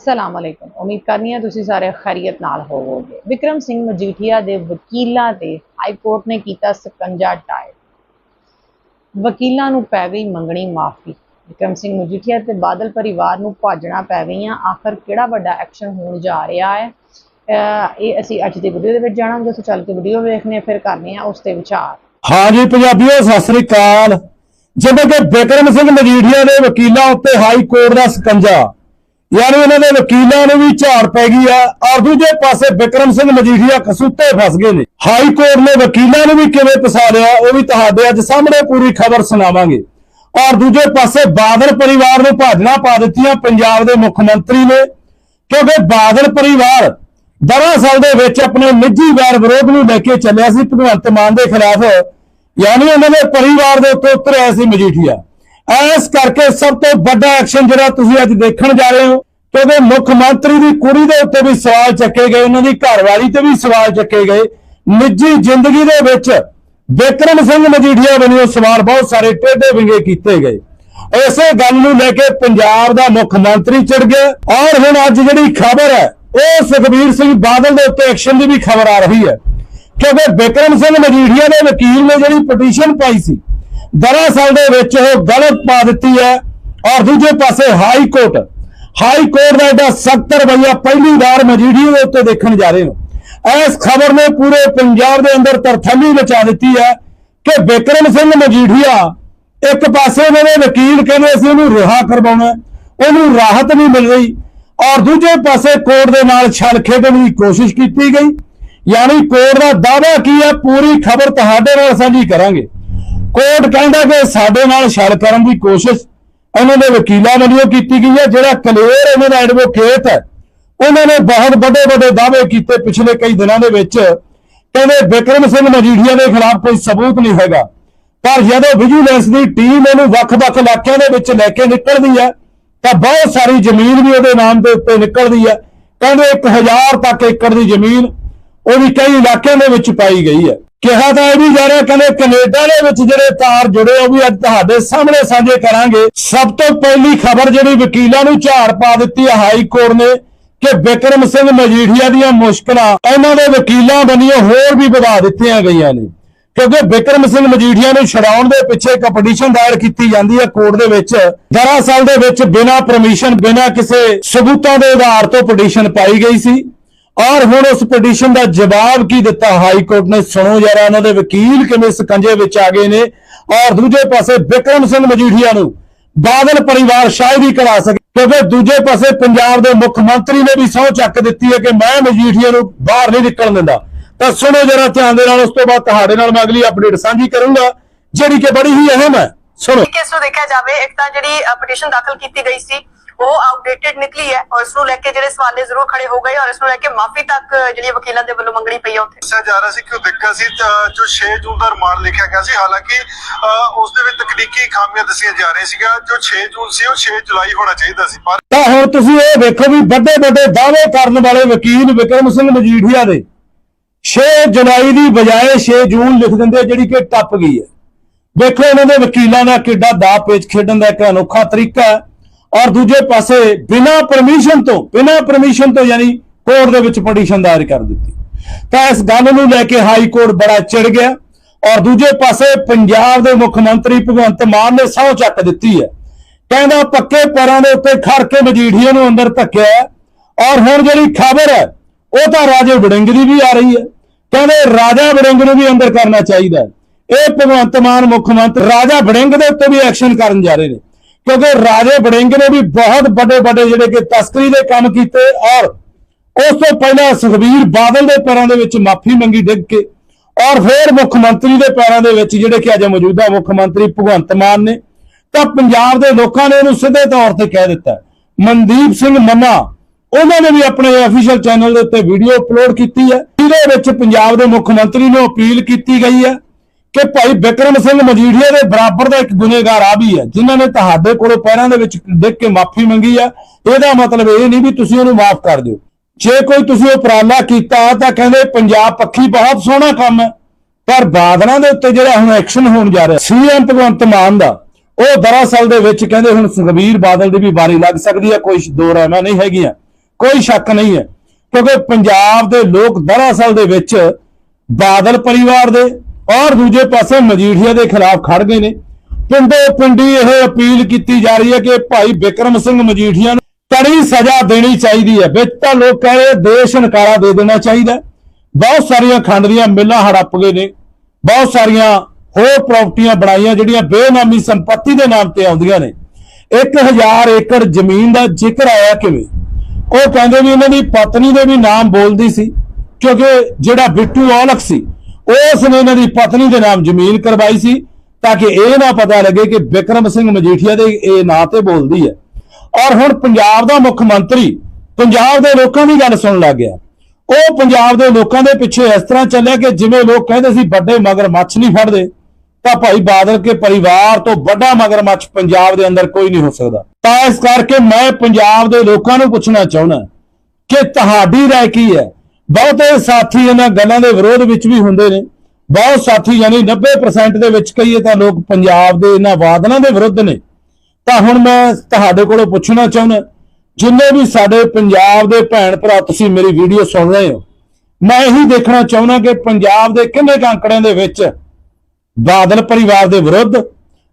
ਅਸਲਾਮ ਅਲੈਕੁਮ। ਉਮੀਦ ਕਰਨੀ ਹੈ ਤੁਸੀਂ ਸਾਰੇ ਖੈਰੀਅਤ ਨਾਲ ਹੋਵੋਗੇ। ਵਿਕਰਮ ਸਿੰਘ ਮਜੀਠੀਆ ਦੇ ਵਕੀਲਾਂ ਤੇ ਹਾਈ ਕੋਰਟ ਨੇ ਕੀਤਾ ਸਕੰਜਾ ਟਾਇਰ। ਵਕੀਲਾਂ ਨੂੰ ਪੈ ਗਈ ਮੰਗਣੀ ਮਾਫੀ। ਵਿਕਰਮ ਸਿੰਘ ਮਜੀਠੀਆ ਤੇ ਬਾਦਲ ਪਰਿਵਾਰ ਨੂੰ ਭਾਜਣਾ ਪੈ ਗਈਆਂ। ਆਖਰ ਕਿਹੜਾ ਵੱਡਾ ਐਕਸ਼ਨ ਹੋਣ ਜਾ ਰਿਹਾ ਹੈ? ਅਹ ਇਹ ਅਸੀਂ ਅੱਜ ਦੀ ਵੀਡੀਓ ਦੇ ਵਿੱਚ ਜਾਣਾਂਗੇ। ਸੋ ਚੱਲ ਕੇ ਵੀਡੀਓ ਵੇਖਨੇ ਆ, ਫਿਰ ਕਰਨੇ ਆ ਉਸ ਤੇ ਵਿਚਾਰ। ਹਾਂਜੀ ਪੰਜਾਬੀਓ ਸਤਿ ਸ੍ਰੀ ਅਕਾਲ। ਜਿਵੇਂ ਕਿ ਬਿਕਰਮ ਸਿੰਘ ਮਜੀਠੀਆ ਦੇ ਵਕੀਲਾਂ ਉੱਤੇ ਹਾਈ ਕੋਰਟ ਦਾ ਸਕੰਜਾ। ਯਾਨੀ ਇਹਨਾਂ ਦੇ ਵਕੀਲਾਂ ਨੂੰ ਵੀ ਝਾੜ ਪੈ ਗਈ ਆ, ਔਰ ਦੂਜੇ ਪਾਸੇ ਬਿਕਰਮ ਸਿੰਘ ਮਜੀਠੀਆ ਕਸੂਤੇ ਫਸ ਗਏ ਨੇ। ਹਾਈ ਕੋਰਟ ਨੇ ਵਕੀਲਾਂ ਨੂੰ ਵੀ ਕਿਵੇਂ ਫਸਾ ਲਿਆ ਉਹ ਵੀ ਤੁਹਾਡੇ ਅੱਜ ਸਾਹਮਣੇ ਪੂਰੀ ਖਬਰ ਸੁਣਾਵਾਂਗੇ। ਔਰ ਦੂਜੇ ਪਾਸੇ ਬਾਦਲ ਪਰਿਵਾਰ ਨੂੰ ਭਾਜਣਾ ਪਾ ਦਿੱਤੀਆਂ ਪੰਜਾਬ ਦੇ ਮੁੱਖ ਮੰਤਰੀ ਨੇ, ਕਿਉਂਕਿ ਬਾਦਲ ਪਰਿਵਾਰ ਦਰਅਸਲ ਦੇ ਵਿੱਚ ਆਪਣੇ ਨਿੱਜੀ ਵੈਰ ਵਿਰੋਧ ਨੂੰ ਲੈ ਕੇ ਚੱਲਿਆ ਸੀ, ਭਗਵੰਤ ਮਾਨ ਦੇ ਖਿਲਾਫ, ਯਾਨੀ ਉਹਨਾਂ ਦੇ ਪਰਿਵਾਰ ਦੇ ਉੱਤੇ ਉਤਰਿਆ ਸੀ ਮਜੀਠੀਆ। ਇਸ ਕਰਕੇ ਸਭ ਤੋਂ ਵੱਡਾ ਐਕਸ਼ਨ ਜਿਹੜਾ ਤੁਸੀਂ ਅੱਜ ਦੇਖਣ ਜਾ ਰਹੇ ਹੋ, ਕਿਉਂਕਿ ਮੁੱਖ ਮੰਤਰੀ ਦੀ ਕੁੜੀ ਦੇ ਉੱਤੇ ਵੀ ਸਵਾਲ ਚੱਕੇ ਗਏ, ਉਹਨਾਂ ਦੀ ਘਰਵਾਲੀ ਤੇ ਵੀ ਸਵਾਲ ਚੱਕੇ ਗਏ। ਨਿੱਜੀ ਜ਼ਿੰਦਗੀ ਦੇ ਵਿੱਚ ਬਿਕਰਮ ਸਿੰਘ ਮਜੀਠੀਆ ਵੱਲੋਂ ਸਵਾਲ ਬਹੁਤ ਸਾਰੇ ਟੇਢੇ ਵਿੰਗੇ ਕੀਤੇ ਗਏ। ਇਸੇ ਗੱਲ ਨੂੰ ਲੈ ਕੇ ਪੰਜਾਬ ਦਾ ਮੁੱਖ ਮੰਤਰੀ ਚੜ ਗਿਆ ਔਰ ਹੁਣ ਅੱਜ ਜਿਹੜੀ ਖਬਰ ਹੈ, ਉਹ ਸੁਖਬੀਰ ਸਿੰਘ ਬਾਦਲ ਦੇ ਉੱਤੇ ਐਕਸ਼ਨ ਦੀ ਵੀ ਖਬਰ ਆ ਰਹੀ ਹੈ। ਕਿਉਂਕਿ ਬਿਕਰਮ ਸਿੰਘ ਮਜੀਠੀਆ ਦੇ ਵਕੀਲ ਨੇ ਜਿਹੜੀ ਪਟੀਸ਼ਨ ਪਾਈ ਸੀ ਦਰਅਸਲ ਦੇ ਵਿੱਚ ਉਹ ਗਲਤ ਪਾ ਦਿੱਤੀ ਹੈ ਔਰ ਦੂਜੇ ਪਾਸੇ ਹਾਈ ਕੋਰਟ ਹਾਈ ਕੋਰਟ ਦਾ ਐਡਾ ਸਖਤ ਰਵੱਈਆ ਪਹਿਲੀ ਵਾਰ ਮਜੀਠੀਆ ਦੇ ਉੱਤੇ ਦੇਖਣ ਜਾ ਰਹੇ ਹਾਂ। ਇਸ ਖਬਰ ਨੇ ਪੂਰੇ ਪੰਜਾਬ ਦੇ ਅੰਦਰ ਤਰਥੱਲੀ ਮਚਾ ਦਿੱਤੀ ਹੈ ਕਿ ਬਿਕਰਮ ਸਿੰਘ ਮਜੀਠੀਆ ਇੱਕ ਪਾਸੇ ਉਹਨਾਂ ਦੇ ਵਕੀਲ ਕਹਿੰਦੇ ਸੀ ਉਹਨੂੰ ਰਿਹਾ ਕਰਵਾਉਣਾ, ਉਹਨੂੰ ਰਾਹਤ ਨਹੀਂ ਮਿਲ ਰਹੀ ਔਰ ਦੂਜੇ ਪਾਸੇ ਕੋਰਟ ਦੇ ਨਾਲ ਛਲ ਖੇਡਣ ਦੀ ਕੋਸ਼ਿਸ਼ ਕੀਤੀ ਗਈ। ਯਾਨੀ ਕੋਰਟ ਦਾ ਦਾਅਵਾ ਕੀ ਹੈ, ਪੂਰੀ ਖਬਰ ਤੁਹਾਡੇ ਨਾਲ ਸਾਂਝੀ ਕਰਾਂਗੇ। ਕੋਰਟ ਕਹਿੰਦਾ ਕਿ ਸਾਡੇ ਨਾਲ ਛਲ ਕਰਨ ਦੀ ਕੋਸ਼ਿਸ਼ ਇਹਨਾਂ ਦੇ ਵਕੀਲਾਂ ਵੱਲੋਂ ਕੀਤੀ ਗਈ ਹੈ, ਜਿਹੜਾ ਕਲੇਰ ਇਹਨਾਂ ਦਾ ਐਡਵੋਕੇਟ ਹੈ, ਉਹਨਾਂ ਨੇ ਬਹੁਤ ਵੱਡੇ ਵੱਡੇ ਦਾਅਵੇ ਕੀਤੇ ਪਿਛਲੇ ਕਈ ਦਿਨਾਂ ਦੇ ਵਿੱਚ ਕਹਿੰਦੇ ਬਿਕਰਮ ਸਿੰਘ ਮਜੀਠੀਆ ਦੇ ਖਿਲਾਫ ਕੋਈ ਸਬੂਤ ਨਹੀਂ ਹੈਗਾ। ਪਰ ਜਦੋਂ ਵਿਜੀਲੈਂਸ ਦੀ ਟੀਮ ਇਹਨੂੰ ਵੱਖ-ਵੱਖ ਇਲਾਕਿਆਂ ਦੇ ਵਿੱਚ ਲੈ ਕੇ ਨਿਕਲਦੀ ਹੈ, ਤਾਂ ਬਹੁਤ ਸਾਰੀ ਜ਼ਮੀਨ ਵੀ ਉਹਦੇ ਨਾਮ ਦੇ ਉੱਤੇ ਨਿਕਲਦੀ ਹੈ। ਕਹਿੰਦੇ 1000 ਤੱਕ ਏਕੜ ਦੀ ਜ਼ਮੀਨ ਉਹਦੀ ਕਈ ਇਲਾਕਿਆਂ ਦੇ ਵਿੱਚ ਪਾਈ ਗਈ ਹੈ। ਕਿਹਾ ਤਾਂ ਇਹ ਵੀ ਜਾ ਰਿਹਾ, ਕਹਿੰਦੇ ਕੈਨੇਡਾ ਦੇ ਵਿੱਚ ਜਿਹੜੇ ਤਾਰ ਜੁੜੇ ਉਹ ਵੀ ਅੱਜ ਤੁਹਾਡੇ ਸਾਹਮਣੇ ਸਾਂਝੇ ਕਰਾਂਗੇ। ਸਭ ਤੋਂ ਪਹਿਲੀ ਖਬਰ ਜਿਹੜੀ ਵਕੀਲਾਂ ਨੂੰ ਝਾੜ ਪਾ ਦਿੱਤੀ ਹੈ ਹਾਈ ਕੋਰਟ ਨੇ ਕਿ ਬਿਕਰਮ ਸਿੰਘ ਮਜੀਠੀਆ ਦੀਆਂ ਮੁਸ਼ਕਲਾਂ ਇਹਨਾਂ ਦੇ ਵਕੀਲਾਂ ਬਣੀਆਂ ਹੋਰ ਵੀ ਵਧਾ ਦਿੱਤੀਆਂ ਗਈਆਂ ਨੇ। ਕਿਉਂਕਿ ਬਿਕਰਮ ਸਿੰਘ ਮਜੀਠੀਆ ਨੂੰ ਛਡਾਉਣ ਦੇ ਪਿੱਛੇ ਇੱਕ ਪਟੀਸ਼ਨ ਦਾਇਰ ਕੀਤੀ ਜਾਂਦੀ ਹੈ ਕੋਰਟ ਦੇ ਵਿੱਚ। ਦਰਅਸਲ ਦੇ ਵਿੱਚ ਬਿਨਾਂ ਪਰਮਿਸ਼ਨ ਬਿਨਾਂ ਕਿਸੇ ਸਬੂਤਾਂ ਦੇ ਆਧਾਰ ਤੋਂ ਪਟੀਸ਼ਨ ਪਾਈ ਗਈ ਸੀ। ਔਰ ਹੁਣ ਉਸ ਪਟੀਸ਼ਨ ਦਾ ਜਵਾਬ ਕੀ ਦਿੱਤਾ? ਹਾਈ ਕੋਰਟ ਨੇ ਸੁਣੋ ਜਰਾ, ਉਹਨਾਂ ਦੇ ਵਕੀਲ ਕਿਵੇਂ ਸਕੰਜੇ ਵਿੱਚ ਆ ਗਏ ਨੇ। ਔਰ ਦੂਜੇ ਪਾਸੇ ਬਿਕਰਮ ਸਿੰਘ ਮਜੀਠੀਆ ਨੂੰ ਬਾਦਲ ਪਰਿਵਾਰ ਸ਼ਾਇਦ ਹੀ ਕਰਾ ਸਕੇ, ਕਿਉਂਕਿ ਦੂਜੇ ਪਾਸੇ ਪੰਜਾਬ ਦੇ ਮੁੱਖ ਮੰਤਰੀ ਨੇ ਵੀ ਸਹੁੰ ਚੱਕ ਦਿੱਤੀ ਹੈ ਕਿ ਮੈਂ ਮਜੀਠੀਆ ਨੂੰ ਬਾਹਰ ਨਹੀਂ ਨਿਕਲਣ ਦਿੰਦਾ। ਤਾਂ ਸੁਣੋ ਜਰਾ ਧਿਆਨ ਦੇ ਨਾਲ, ਉਸ ਤੋਂ ਬਾਅਦ ਤੁਹਾਡੇ ਨਾਲ ਮੈਂ ਅਗਲੀ ਅਪਡੇਟ ਸਾਂਝੀ ਕਰੂੰਗਾ, ਜਿਹੜੀ ਕਿ ਬੜੀ ਹੀ ਅਹਿਮ ਹੈ। ਸੁਣੋ। ਕੇਸ ਨੂੰ ਦੇਖਿਆ ਜਾਵੇ, ਇੱਕ ਤਾਂ ਜਿਹੜੀ ਪਟੀਸ਼ਨ ਦਾਖਲ ਕੀਤੀ ਗਈ ਸੀ ਉਹ ਆਊਟਡੇਟਡ ਨਿਕਲੀ ਹੈ ਔਰ ਇਸ ਨੂੰ ਲੈ ਕੇ ਜਿਹੜੇ ਸਵਾਲੇ ਜ਼ਰੂਰ ਖੜੇ ਹੋ ਗਏ ਔਰ ਇਸ ਨੂੰ ਲੈ ਕੇ ਮਾਫੀ ਤੱਕ ਜਿਹੜੀ ਵਕੀਲਾਂ ਦੇ ਵੱਲੋਂ ਮੰਗਣੀ ਪਈ ਹੈ ਉੱਥੇ। ਦੱਸਿਆ ਜਾ ਰਿਹਾ ਸੀ ਕਿ ਉਹ ਦਿੱਕਤ ਸੀ ਤਾਂ ਜੋ 6 ਜੂਨ ਦਾ ਰਿਮਾਂਡ ਲਿਖਿਆ ਗਿਆ ਸੀ। ਹਾਲਾਂਕਿ ਉਸ ਦੇ ਵਿੱਚ ਤਕਨੀਕੀ ਖਾਮੀਆਂ ਦੱਸੀਆਂ ਜਾ ਰਹੀਆਂ ਸੀਗਾ ਜੋ 6 ਜੂਨ ਸੀ ਉਹ 6 ਜੁਲਾਈ ਹੋਣਾ ਚਾਹੀਦਾ ਸੀ। ਪਰ ਤਾਂ ਹੁਣ ਤੁਸੀਂ ਇਹ ਵੇਖੋ ਵੀ ਵੱਡੇ ਵੱਡੇ ਦਾਅਵੇ ਕਰਨ ਵਾਲੇ ਵਕੀਲ ਵਿਕਰਮ ਸਿੰਘ ਮਜੀਠੀਆ ਦੇ 6 ਜੁਲਾਈ ਦੀ ਬਜਾਏ 6 ਜੂਨ ਲਿਖ ਦਿੰਦੇ ਜਿਹੜੀ ਕਿ ਟੱਪ ਗਈ ਹੈ। ਵੇਖੋ ਇਹਨਾਂ ਦੇ ਵਕੀਲਾਂ ਦਾ ਕਿੱਡਾ ਦਾ ਪੇਚ ਖੇਡਣ ਦਾ ਇੱਕ ਅਨੋਖਾ ਤਰੀਕਾ ਹੈ। ਔਰ ਦੂਜੇ ਪਾਸੇ ਬਿਨਾਂ ਪਰਮਿਸ਼ਨ ਤੋਂ, ਬਿਨਾਂ ਪਰਮਿਸ਼ਨ ਤੋਂ ਯਾਨੀ ਕੋਰਟ ਦੇ ਵਿੱਚ ਪਟੀਸ਼ਨ ਦਾਇਰ ਕਰ ਦਿੱਤੀ। ਤਾਂ ਇਸ ਗੱਲ ਨੂੰ ਲੈ ਕੇ ਹਾਈ ਕੋਰਟ ਬੜਾ ਚਿੜ ਗਿਆ ਔਰ ਦੂਜੇ ਪਾਸੇ ਪੰਜਾਬ ਦੇ ਮੁੱਖ ਮੰਤਰੀ ਭਗਵੰਤ ਮਾਨ ਨੇ ਸਹੁੰ ਚੱਕ ਦਿੱਤੀ ਹੈ। ਕਹਿੰਦਾ ਪੱਕੇ ਪੈਰਾਂ ਦੇ ਉੱਤੇ ਖੜ ਕੇ ਮਜੀਠੀਆ ਨੂੰ ਅੰਦਰ ਧੱਕਿਆ ਹੈ। ਔਰ ਹੁਣ ਜਿਹੜੀ ਖਬਰ ਹੈ, ਉਹ ਤਾਂ ਰਾਜੇ ਵੜਿੰਗ ਦੀ ਵੀ ਆ ਰਹੀ ਹੈ। ਕਹਿੰਦੇ ਰਾਜਾ ਵੜਿੰਗ ਨੂੰ ਵੀ ਅੰਦਰ ਕਰਨਾ ਚਾਹੀਦਾ ਇਹ ਭਗਵੰਤ ਮਾਨ ਮੁੱਖ ਮੰਤਰੀ, ਰਾਜਾ ਵੜਿੰਗ ਦੇ ਉੱਤੇ ਵੀ ਐਕਸ਼ਨ ਕਰਨ ਜਾ ਰਹੇ ਨੇ। ਕਿਉਂਕਿ ਰਾਜੇ ਵੜਿੰਗ ਨੇ ਵੀ ਬਹੁਤ ਵੱਡੇ ਵੱਡੇ ਜਿਹੜੇ ਕਿ ਤਸਕਰੀ ਦੇ ਕੰਮ ਕੀਤੇ ਔਰ ਉਸ ਤੋਂ ਪਹਿਲਾਂ ਸੁਖਬੀਰ ਬਾਦਲ ਦੇ ਪੈਰਾਂ ਦੇ ਵਿੱਚ ਮਾਫੀ ਮੰਗੀ ਡਿੱਗ ਕੇ ਔਰ ਫਿਰ ਮੁੱਖ ਮੰਤਰੀ ਦੇ ਪੈਰਾਂ ਦੇ ਵਿੱਚ ਜਿਹੜੇ ਕਿ ਅੱਜ ਮੌਜੂਦਾ ਮੁੱਖ ਮੰਤਰੀ ਭਗਵੰਤ ਮਾਨ ਨੇ, ਤਾਂ ਪੰਜਾਬ ਦੇ ਲੋਕਾਂ ਨੇ ਉਹਨੂੰ ਸਿੱਧੇ ਤੌਰ ਤੇ ਕਹਿ ਦਿੱਤਾ। ਮਨਦੀਪ ਸਿੰਘ ਮੰਨਾ ਉਹਨਾਂ ਨੇ ਵੀ ਆਪਣੇ ਅਫੀਸ਼ੀਅਲ ਚੈਨਲ ਦੇ ਉੱਤੇ ਵੀਡੀਓ ਅਪਲੋਡ ਕੀਤੀ ਹੈ। ਜਿਹਦੇ ਵਿੱਚ ਪੰਜਾਬ ਦੇ ਮੁੱਖ ਮੰਤਰੀ ਨੂੰ ਅਪੀਲ ਕੀਤੀ ਗਈ ਹੈ। ਕਿ ਭਾਈ ਬਿਕਰਮ ਸਿੰਘ ਮਜੀਠੀਆ ਦੇ ਬਰਾਬਰ ਦਾ ਇੱਕ ਗੁਨੇਗਾਰ ਆ ਵੀ ਹੈ, ਜਿਨ੍ਹਾਂ ਨੇ ਤੁਹਾਡੇ ਕੋਲੋਂ ਪੈਰਾਂ ਦੇ ਵਿੱਚ ਦੇਖ ਕੇ ਮਾਫੀ ਮੰਗੀ ਆ। ਇਹਦਾ ਮਤਲਬ ਇਹ ਨਹੀਂ ਵੀ ਤੁਸੀਂ ਉਹਨੂੰ ਮਾਫ ਕਰ ਦਿਓ। ਜੇ ਕੋਈ ਤੁਸੀਂ ਉਪਰਾਲਾ ਕੀਤਾ ਤਾਂ ਕਹਿੰਦੇ ਪੰਜਾਬ ਪੱਖੀ ਬਹੁਤ ਸੋਹਣਾ ਕੰਮ ਹੈ, ਪਰ ਬਾਦਲਾਂ ਦੇ ਉੱਤੇ ਜਿਹੜਾ ਹੁਣ ਐਕਸ਼ਨ ਹੋਣ ਜਾ ਰਿਹਾ, ਸੀਐਮ ਭਗਵੰਤ ਮਾਨ ਦਾ, ਉਹ ਦਰਅਸਲ ਦੇ ਵਿੱਚ ਕਹਿੰਦੇ ਹੁਣ ਸੁਖਬੀਰ ਬਾਦਲ ਦੀ ਵੀ ਵਾਰੀ ਲੱਗ ਸਕਦੀ ਹੈ, ਕੋਈ ਦੋ ਰਹਿਮਾ ਨਹੀਂ ਹੈਗੀਆਂ, ਕੋਈ ਸ਼ੱਕ ਨਹੀਂ ਹੈ। ਕਿਉਂਕਿ ਪੰਜਾਬ ਦੇ ਲੋਕ ਦਰਅਸਲ ਦੇ ਵਿੱਚ ਬਾਦਲ ਪਰਿਵਾਰ ਦੇ ਔਰ ਦੂਜੇ ਪਾਸੇ ਮਜੀਠੀਆ ਦੇ ਖਿਲਾਫ ਖੜ ਗਏ ਨੇ। ਪਿੰਡੋ ਪਿੰਡੀ ਇਹ ਅਪੀਲ ਕੀਤੀ ਜਾ ਰਹੀ ਹੈ ਕਿ ਭਾਈ ਬਿਕਰਮ ਸਿੰਘ ਮਜੀਠੀਆ ਨੂੰ ਕੜੀ ਸਜ਼ਾ ਦੇਣੀ ਚਾਹੀਦੀ ਹੈ। ਵਿੱਚ ਤਾਂ ਲੋਕ ਕਹਿ ਰਹੇ ਦੇਸ਼ ਨਕਾਰਾ ਦੇ ਦੇਣਾ ਚਾਹੀਦਾ ਬਹੁਤ ਸਾਰੀਆਂ ਖੰਡ ਦੀਆਂ ਮਿੱਲਾਂ ਹੜੱਪ ਗਏ ਨੇ। ਬਹੁਤ ਸਾਰੀਆਂ ਹੋਰ ਪ੍ਰਾਪਰਟੀਆਂ ਬਣਾਈਆਂ ਜਿਹੜੀਆਂ ਬੇਨਾਮੀ ਸੰਪਤੀ ਦੇ ਨਾਮ ਤੇ ਆਉਂਦੀਆਂ ਨੇ। 1000 ਏਕੜ ਜ਼ਮੀਨ ਦਾ ਜ਼ਿਕਰ ਆਇਆ ਕਿਵੇਂ? ਉਹ ਕਹਿੰਦੇ ਵੀ ਇਹਨਾਂ ਦੀ ਪਤਨੀ ਦੇ ਵੀ ਨਾਮ ਬੋਲਦੀ ਸੀ, ਕਿਉਂਕਿ ਜਿਹੜਾ ਬਿੱਟੂ ਔਲਖ ਸੀ ਉਸ ਨੇ ਇਹਨਾਂ ਦੀ ਪਤਨੀ ਦੇ ਨਾਮ ਜ਼ਮੀਨ ਕਰਵਾਈ ਸੀ ਤਾਂ ਕਿ ਇਹ ਨਾ ਪਤਾ ਲੱਗੇ ਕਿ ਬਿਕਰਮ ਸਿੰਘ ਮਜੀਠੀਆ ਦੇ ਇਹ ਨਾਂ ਤੇ ਬੋਲਦੀ ਹੈ। ਔਰ ਹੁਣ ਪੰਜਾਬ ਦਾ ਮੁੱਖ ਮੰਤਰੀ ਪੰਜਾਬ ਦੇ ਲੋਕਾਂ ਦੀ ਗੱਲ ਸੁਣਨ ਲੱਗ ਗਿਆ। ਉਹ ਪੰਜਾਬ ਦੇ ਲੋਕਾਂ ਦੇ ਪਿੱਛੇ ਇਸ ਤਰ੍ਹਾਂ ਚੱਲਿਆ ਕਿ ਜਿਵੇਂ ਲੋਕ ਕਹਿੰਦੇ ਸੀ ਵੱਡੇ ਮਗਰ ਮੱਛ ਨਹੀਂ ਫੜਦੇ, ਤਾਂ ਭਾਈ ਬਾਦਲ ਕੇ ਪਰਿਵਾਰ ਤੋਂ ਵੱਡਾ ਮਗਰਮੱਛ ਪੰਜਾਬ ਦੇ ਅੰਦਰ ਕੋਈ ਨਹੀਂ ਹੋ ਸਕਦਾ। ਤਾਂ ਇਸ ਕਰਕੇ ਮੈਂ ਪੰਜਾਬ ਦੇ ਲੋਕਾਂ ਨੂੰ ਪੁੱਛਣਾ ਚਾਹੁੰਦਾ ਕਿ ਤੁਹਾਡੀ ਰਾਏ ਕੀ ਹੈ? ਬਹੁਤੇ ਸਾਥੀ ਇਹਨਾਂ ਗੱਲਾਂ ਦੇ ਵਿਰੋਧ ਵਿੱਚ ਵੀ ਹੁੰਦੇ ਨੇ। ਬਹੁਤ ਸਾਥੀ ਯਾਨੀ 90% ਦੇ ਵਿੱਚ ਕਹੀਏ ਤਾਂ ਲੋਕ ਪੰਜਾਬ ਦੇ ਇਹਨਾਂ ਵਾਦਨਾਂ ਦੇ ਵਿਰੁੱਧ ਨੇ। ਤਾਂ ਹੁਣ ਮੈਂ ਤੁਹਾਡੇ ਕੋਲੋਂ ਪੁੱਛਣਾ ਚਾਹੁੰਦਾ, ਜਿੰਨੇ ਵੀ ਸਾਡੇ ਪੰਜਾਬ ਦੇ ਭੈਣ ਭਰਾ ਤੁਸੀਂ ਮੇਰੀ ਵੀਡੀਓ ਸੁਣ ਰਹੇ ਹੋ, ਮੈਂ ਇਹੀ ਦੇਖਣਾ ਚਾਹੁੰਦਾ ਕਿ ਪੰਜਾਬ ਦੇ ਕਿੰਨੇ ਕੁ ਅੰਕੜਿਆਂ ਦੇ ਵਿੱਚ ਬਾਦਲ ਪਰਿਵਾਰ ਦੇ ਵਿਰੁੱਧ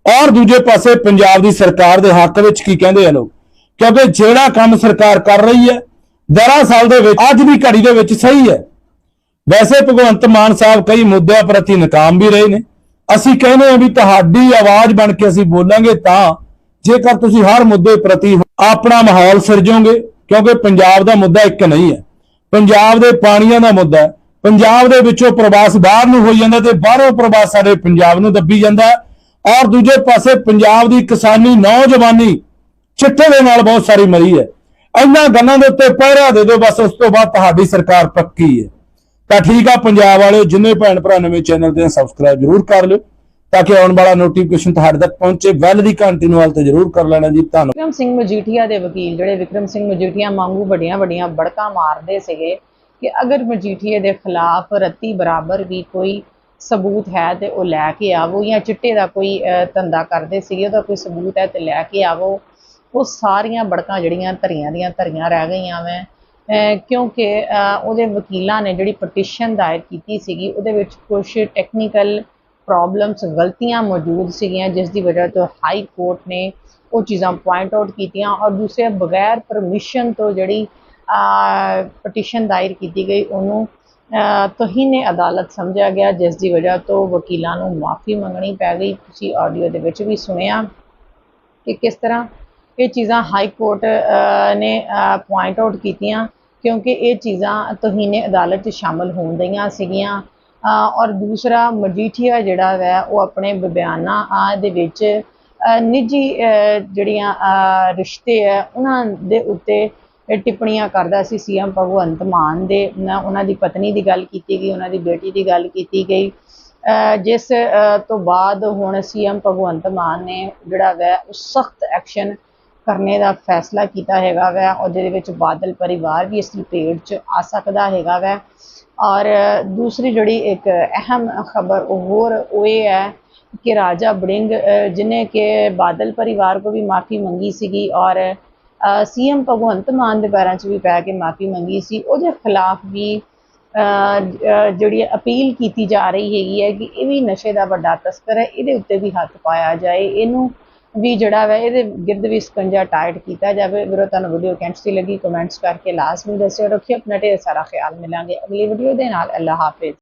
ਔਰ ਦੂਜੇ ਪਾਸੇ ਪੰਜਾਬ ਦੀ ਸਰਕਾਰ ਦੇ ਹੱਕ ਵਿੱਚ ਕੀ ਕਹਿੰਦੇ ਆ ਲੋਕ? ਕਿਉਂਕਿ ਜਿਹੜਾ ਕੰਮ ਸਰਕਾਰ ਕਰ ਰਹੀ ਹੈ ਦਰਅਸਲ ਦੇ ਵਿੱਚ ਅੱਜ ਦੀ ਘੜੀ ਦੇ ਵਿੱਚ ਸਹੀ ਹੈ। ਵੈਸੇ ਭਗਵੰਤ ਮਾਨ ਸਾਹਿਬ ਕਈ ਮੁੱਦਿਆਂ ਪ੍ਰਤੀ ਨਾਕਾਮ ਵੀ ਰਹੇ ਨੇ। ਅਸੀਂ ਕਹਿੰਦੇ ਹਾਂ ਵੀ ਤੁਹਾਡੀ ਆਵਾਜ਼ ਬਣ ਕੇ ਅਸੀਂ ਬੋਲਾਂਗੇ ਤਾਂ ਜੇਕਰ ਤੁਸੀਂ ਹਰ ਮੁੱਦੇ ਪ੍ਰਤੀ ਆਪਣਾ ਮਾਹੌਲ ਸਿਰਜੋਗੇ, ਕਿਉਂਕਿ ਪੰਜਾਬ ਦਾ ਮੁੱਦਾ ਇੱਕ ਨਹੀਂ ਹੈ। ਪੰਜਾਬ ਦੇ ਪਾਣੀਆਂ ਦਾ ਮੁੱਦਾ ਹੈ। ਪੰਜਾਬ ਦੇ ਵਿੱਚੋਂ ਪ੍ਰਵਾਸ ਬਾਹਰ ਨੂੰ ਹੋਈ ਜਾਂਦਾ ਤੇ ਬਾਹਰੋਂ ਪ੍ਰਵਾਸ ਸਾਡੇ ਪੰਜਾਬ ਨੂੰ ਦੱਬੀ ਜਾਂਦਾ ਹੈ। ਔਰ ਦੂਜੇ ਪਾਸੇ ਪੰਜਾਬ ਦੀ ਕਿਸਾਨੀ ਨੌਜਵਾਨੀ ਚਿੱਟੇ ਦੇ ਨਾਲ ਬਹੁਤ ਸਾਰੀ ਮਰੀ ਹੈ। ਇਹਨਾਂ ਗੱਲਾਂ ਦੇ ਉੱਤੇ ਪਹਿਰਾ ਦੇ ਦਿਓ, ਬਸ ਉਸ ਤੋਂ ਬਾਅਦ ਤੁਹਾਡੀ ਸਰਕਾਰ ਪੱਕੀ ਹੈ। ਤਾਂ ਠੀਕ ਆ, ਪੰਜਾਬ ਵਾਲਿਓ, ਜਿੰਨੇ ਭੈਣ ਭਰਾ ਨਵੇਂ ਚੈਨਲ ਤੇ ਸਬਸਕ੍ਰਾਈਬ ਜਰੂਰ ਕਰ ਲਿਓ, ਤਾਂ ਕਿ ਆਉਣ ਵਾਲਾ ਨੋਟੀਫਿਕੇਸ਼ਨ ਤੁਹਾਡੇ ਤੱਕ ਪਹੁੰਚੇ, ਵੈਲ ਦੀ ਘੰਟੀ ਨੂੰ ਵਾਲ ਤੇ ਜਰੂਰ ਕਰ ਲੈਣਾ ਜੀ, ਧੰਨਵਾਦ। ਵਿਕਰਮ ਸਿੰਘ ਮਜੀਠੀਆ ਦੇ ਵਕੀਲ ਜਿਹੜੇ ਵਿਕਰਮ ਸਿੰਘ ਮਜੀਠੀਆ ਵਾਂਗੂ ਵੱਡੀਆਂ ਵੱਡੀਆਂ ਬੜਕਾਂ ਮਾਰਦੇ ਸੀਗੇ ਕਿ ਅਗਰ ਮਜੀਠੀਏ ਦੇ ਖਿਲਾਫ ਰੱਤੀ ਬਰਾਬਰ ਵੀ ਕੋਈ ਸਬੂਤ ਹੈ ਤੇ ਉਹ ਲੈ ਕੇ ਆਵੋ ਜਾਂ ਚਿੱਟੇ ਦਾ ਕੋਈ ਧੰਦਾ ਕਰਦੇ ਸੀਗੇ, ਉਹਦਾ ਕੋਈ ਸਬੂਤ ਹੈ ਤੇ ਲੈ ਕੇ ਆਵੋ ਉਹ ਸਾਰੀਆਂ ਬੜਕਾਂ ਜਿਹੜੀਆਂ ਧਰੀਆਂ ਦੀਆਂ ਧਰੀਆਂ ਰਹਿ ਗਈਆਂ ਵੈਂ। ਕਿਉਂਕਿ ਉਹਦੇ ਵਕੀਲਾਂ ਨੇ ਜਿਹੜੀ ਪਟੀਸ਼ਨ ਦਾਇਰ ਕੀਤੀ ਸੀਗੀ ਉਹਦੇ ਵਿੱਚ ਕੁਝ ਟੈਕਨੀਕਲ ਪ੍ਰੋਬਲਮਸ ਗਲਤੀਆਂ ਮੌਜੂਦ ਸੀਗੀਆਂ ਜਿਸ ਦੀ ਵਜ੍ਹਾ ਤੋਂ ਹਾਈ ਕੋਰਟ ਨੇ ਉਹ ਚੀਜ਼ਾਂ ਪੁਆਇੰਟ ਆਊਟ ਕੀਤੀਆਂ ਔਰ ਦੂਸਰੇ ਬਗੈਰ ਪਰਮਿਸ਼ਨ ਤੋਂ ਜਿਹੜੀ ਪਟੀਸ਼ਨ ਦਾਇਰ ਕੀਤੀ ਗਈ ਉਹਨੂੰ ਅਹ, ਤੋਹੀਨੇ ਅਦਾਲਤ ਸਮਝਿਆ ਗਿਆ ਜਿਸ ਦੀ ਵਜ੍ਹਾ ਤੋਂ ਵਕੀਲਾਂ ਨੂੰ ਮਾਫੀ ਮੰਗਣੀ ਪੈ ਗਈ। ਤੁਸੀਂ ਆਡੀਓ ਦੇ ਵਿੱਚ ਵੀ ਸੁਣਿਆ ਕਿ ਕਿਸ ਤਰ੍ਹਾਂ ਇਹ ਚੀਜ਼ਾਂ ਹਾਈ ਕੋਰਟ ਨੇ ਪੁਆਇੰਟ ਆਊਟ ਕੀਤੀਆਂ ਕਿਉਂਕਿ ਇਹ ਚੀਜ਼ਾਂ ਤੋਹੀਨੇ ਅਦਾਲਤ 'ਚ ਸ਼ਾਮਲ ਹੋਣ ਦਈਆਂ ਸੀਗੀਆਂ। ਔਰ ਦੂਸਰਾ ਮਜੀਠੀਆ ਜਿਹੜਾ ਹੈ ਉਹ ਆਪਣੇ ਬਿਆਨਾਂ ਅਹ, ਦੇ ਵਿੱਚ ਨਿੱਜੀ ਜਿਹੜੀਆਂ ਰਿਸ਼ਤੇ ਹੈ ਉਹਨਾਂ ਦੇ ਉੱਤੇ ਟਿੱਪਣੀਆਂ ਕਰਦਾ ਸੀ ਸੀਐਮ ਭਗਵੰਤ ਮਾਨ ਦੇ। ਉਹਨਾਂ ਦੀ ਪਤਨੀ ਦੀ ਗੱਲ ਕੀਤੀ ਗਈ ਉਹਨਾਂ ਦੀ ਬੇਟੀ ਦੀ ਗੱਲ ਕੀਤੀ ਗਈ। ਜਿਸ ਤੋਂ ਬਾਅਦ ਹੁਣ ਸੀਐਮ ਭਗਵੰਤ ਮਾਨ ਨੇ ਜਿਹੜਾ ਵੈ ਉਹ ਸਖਤ ਐਕਸ਼ਨ ਕਰਨੇ ਦਾ ਫੈਸਲਾ ਕੀਤਾ ਹੈਗਾ ਵੈ, ਔਰ ਜਿਹਦੇ ਵਿੱਚ ਬਾਦਲ ਪਰਿਵਾਰ ਵੀ ਇਸ ਲਪੇਟ 'ਚ ਆ ਸਕਦਾ ਹੈਗਾ ਵੈ। ਔਰ ਦੂਸਰੀ ਜਿਹੜੀ ਇੱਕ ਅਹਿਮ ਖਬਰ ਉਹ ਹੋਰ ਉਹ ਇਹ ਹੈ ਕਿ ਰਾਜਾ ਬੜਿੰਗ, ਅਹ ਜਿਨੇ ਕਿ ਬਾਦਲ ਪਰਿਵਾਰ ਕੋ ਵੀ ਮਾਫੀ ਮੰਗੀ ਸੀਗੀ, ਔਰ ਸੀਐਮ ਭਗਵੰਤ ਮਾਨ ਦੇ ਪੈਰਾਂ 'ਚ ਵੀ ਪੈ ਕੇ ਮਾਫੀ ਮੰਗੀ ਸੀ। ਉਹਦੇ ਖਿਲਾਫ ਵੀ ਜਿਹੜੀ ਅਪੀਲ ਕੀਤੀ ਜਾ ਰਹੀ ਹੈਗੀ ਹੈ ਕਿ ਇਹ ਵੀ ਨਸ਼ੇ ਦਾ ਵੱਡਾ ਤਸਕਰ ਹੈ, ਇਹਦੇ ਉੱਤੇ ਵੀ ਹੱਥ ਪਾਇਆ ਜਾਏ। ਇਹਨੂੰ ਵੀ ਜਿਹੜਾ ਵਾ ਇਹਦੇ ਗਿਰਦ ਵੀ ਸਕੰਜਾ ਟਾਈਟ ਕੀਤਾ ਜਾਵੇ। ਵੀਰੋ, ਤੁਹਾਨੂੰ ਵੀਡੀਓ ਕੈਂਟਸੀ ਲੱਗੀ ਕਮੈਂਟਸ ਕਰਕੇ ਲਾਜ਼ਮੀ ਦੱਸਿਓ। ਰੱਖਿਓ, ਆਪਣਾ ਢੇਰ ਸਾਰਾ ਖਿਆਲ ਮਿਲਾਂਗੇ ਅਗਲੀ ਵੀਡੀਓ ਦੇ ਨਾਲ। ਅੱਲਾ ਹਾਫਿਜ਼।